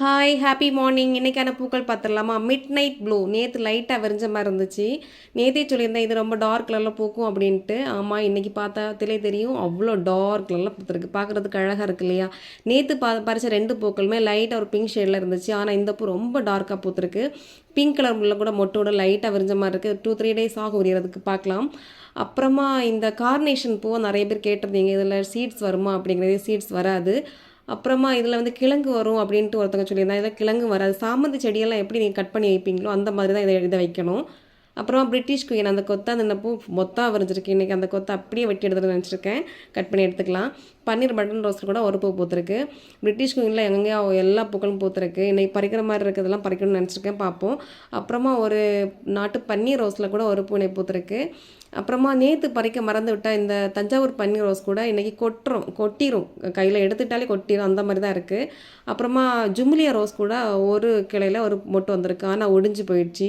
Hi happy morning இன்றைக்கான பூக்கள் பார்த்துடலாமா? மிட் நைட் ப்ளூ நேற்று லைட்டாக விரிஞ்ச மாதிரி இருந்துச்சு. நேற்றே சொல்லியிருந்தேன் இது ரொம்ப டார்க் கலரில் பூக்கும் அப்படின்ட்டு. ஆமாம் இன்றைக்கி பார்த்தாத்திலே தெரியும். அவ்வளோ டார்க் கலரில் பூத்துருக்கு. பார்க்குறதுக்கு அழகாக இருக்கு இல்லையா? நேற்று பா பறித்த ரெண்டு பூக்களுமே லைட்டாக ஒரு பிங்க் ஷேடில் இருந்துச்சு. ஆனால் இந்த பூ ரொம்ப டார்க்காக பூத்துருக்கு. பிங்க் கலர் உள்ள கூட மொட்டோட லைட்டாக விரிஞ்ச மாதிரி இருக்குது டூ த்ரீ டேஸ் ஆகும் உரியறதுக்கு பார்க்கலாம். அப்புறமா இந்த கார்னேஷன் பூவை நிறைய பேர் கேட்டிருந்தீங்க. இதில் சீட்ஸ் வருமா அப்படிங்கிறது சீட்ஸ் வராது. அப்புறமா இதில் வந்து கிழங்கு வரும் அப்படின்ட்டு ஒருத்தவங்க சொல்லியிருந்தாங்க. இதில் கிழங்கு வராது. சாமந்தி செடியெல்லாம் எப்படி நீங்கள் கட் பண்ணி வைப்பீங்களோ அந்த மாதிரி தான் இதை இதை வைக்கணும். அப்புறம் பிரிட்டிஷ் குயின் அந்த கொத்தை அந்த பூ மொத்தம் வரைஞ்சிருக்கு. இன்றைக்கி அந்த கொத்தை அப்படியே வெட்டி எடுத்துகிட்டு நினச்சிருக்கேன். கட் பண்ணி எடுத்துக்கலாம். பன்னீர் பட்டன் ரோஸில் கூட ஒரு பூ பூத்துருக்கு. பிரிட்டிஷ் குயினில் எங்கெங்கே எல்லா பூக்களும் பூத்துருக்கு. இன்றைக்கி பறிக்கிற மாதிரி இருக்கிறதெல்லாம் பறிக்கணும்னு நினச்சிருக்கேன். பார்ப்போம். அப்புறமா ஒரு நாட்டு பன்னீர் ரோஸில் கூட ஒரு பூ பூத்துருக்கு. அப்புறமா நேற்று பறிக்க மறந்து விட்டால் இந்த தஞ்சாவூர் பன்னீர் ரோஸ் கூட இன்றைக்கி கொட்டுறோம். கொட்டிரும். கையில் எடுத்துட்டாலே கொட்டிரும். அந்த மாதிரி தான் இருக்குது அப்புறமா ஜும்லியா ரோஸ் கூட ஒரு கிளையில் ஒரு மொட்டு வந்திருக்கு. ஆனால் ஒடிஞ்சு போயிடுச்சு.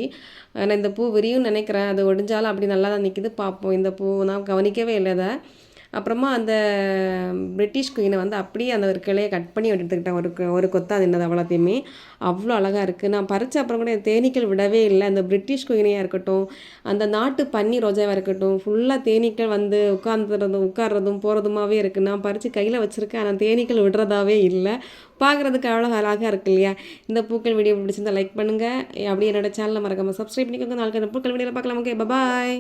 ஆனால் இந்த பூ விரியும் நினைக்கிறேன். அது ஒடிஞ்சாலும் அப்படி நல்லா தான் நிற்கிது பார்ப்போம் இந்த பூ நான் கவனிக்கவே இல்லை அதை. அப்புறமா அந்த பிரிட்டிஷ் குயினை வந்து அப்படியே அந்த ஒரு கிளையை கட் பண்ணி எடுத்துக்கிட்டேன். ஒரு ஒரு கொத்தா நின்னது அவ்வளோத்தையுமே. அவ்வளோ அழகாக இருக்குது நான் பறித்த அப்புறம் கூட தேனீக்கள் விடவே இல்லை. அந்த பிரிட்டிஷ் குயினையாக இருக்கட்டும் அந்த நாட்டு பன்னி ரோஜாவாக இருக்கட்டும் ஃபுல்லாக தேனீக்கள் வந்து உட்காந்துறதும் உட்கார்றதும் போகிறதுமாவே இருக்குது நான் பறித்து கையில் வச்சுருக்கேன். ஆனால் தேனீக்கள் விடுறதாவே இல்லை. பார்க்குறதுக்கு அவ்வளோ அழகாக இருக்கு இல்லையா? இந்த பூக்கள் வீடியோ பிடிச்சிருந்தா லைக் பண்ணுங்கள் அப்படியே என்னோடய சேனலில் மறக்காமல் சப்ஸ்கிரைப் பண்ணிக்கோங்க. நாளைக்கு அந்த பூக்கள் வீடியோவில் பார்க்கலாம் ஓகே பாய்